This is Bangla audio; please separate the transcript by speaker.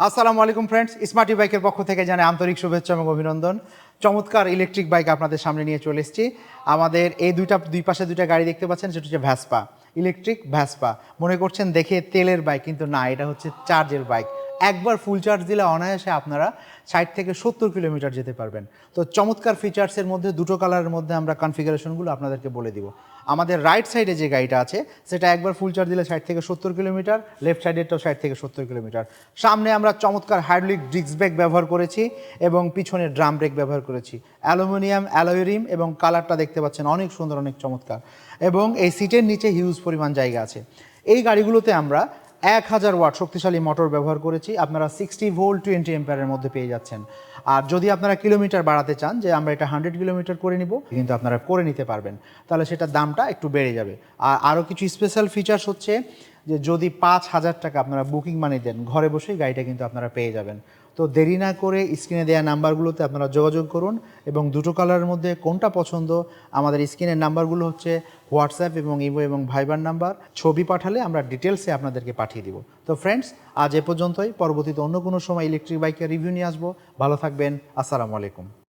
Speaker 1: আসসালামু আলাইকুম ফ্রেন্ডস স্মার্টি বাইকের পক্ষ থেকে জানাই আন্তরিক শুভেচ্ছা এবং অভিনন্দন। চমৎকার ইলেকট্রিক বাইক আপনাদের সামনে নিয়ে চলে এসেছি। আমাদের এই দুইটা, দুই পাশে দুইটা গাড়ি দেখতে পাচ্ছেন, সেটা হচ্ছে ভ্যাসপা ইলেকট্রিক ভ্যাসপা মনে করছেন দেখে তেলের বাইক কিন্তু না, এটা হচ্ছে চার্জের বাইক একবার ফুল চার্জ দিলে অনায়াসে আপনারা ষাট থেকে সত্তর কিলোমিটার যেতে পারবেন। তো চমৎকার ফিচার্সের মধ্যে, দুটো কালারের মধ্যে আমরা কনফিগারেশনগুলো আপনাদেরকে বলে দিব। আমাদের রাইট সাইডে যে গাড়িটা আছে, সেটা একবার ফুল চার্জ দিলে ষাট থেকে সত্তর কিলোমিটার লেফট সাইডেরটাও ষাট থেকে সত্তর কিলোমিটার। সামনে আমরা চমৎকার হাইড্রোলিক ডিস্ক ব্রেক ব্যবহার করেছি এবং পিছনে ড্রাম ব্রেক ব্যবহার করেছি। অ্যালুমিনিয়াম অ্যালোয়েরিম এবং কালারটা দেখতে পাচ্ছেন অনেক সুন্দর, অনেক চমৎকার। এবং এই সিটের নিচে হিউজ পরিমাণ জায়গা আছে। এই গাড়িগুলোতে আমরা এক হাজার ওয়াট শক্তিশালী মোটর ব্যবহার করেছি। আপনারা সিক্সটি ভোল্ট টোয়েন্টি এম্পায়ারের মধ্যে পেয়ে যাচ্ছেন। আর যদি আপনারা কিলোমিটার বাড়াতে চান, যে আমরা এটা হান্ড্রেড কিলোমিটার করে নিব, কিন্তু আপনারা করে নিতে পারবেন, তাহলে সেটা দামটা একটু বেড়ে যাবে। আর আরও কিছু স্পেশাল ফিচার্স হচ্ছে যে যদি পাঁচ হাজার টাকা আপনারা বুকিং মানি দেন, ঘরে বসেই গাড়িটা কিন্তু আপনারা পেয়ে যাবেন। তো দেরি না করে স্ক্রিনে দেওয়া নাম্বারগুলোতে আপনারা যোগাযোগ করুন এবং দুটো কালারের মধ্যে কোনটা পছন্দ, আমাদের স্ক্রিনের নাম্বারগুলো হচ্ছে হোয়াটসঅ্যাপ এবং ইমো এবং ভাইবার নাম্বার। ছবি পাঠালে আমরা ডিটেলসে আপনাদেরকে পাঠিয়ে দিব। তো ফ্রেন্ডস, আজ এ পর্যন্তই। পরবর্তীতে অন্য কোনো সময় ইলেকট্রিক বাইকের রিভিউ নিয়ে আসব। ভালো থাকবেন। আসসালামু আলাইকুম।